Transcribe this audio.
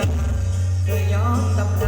อนเธอยอมตำหน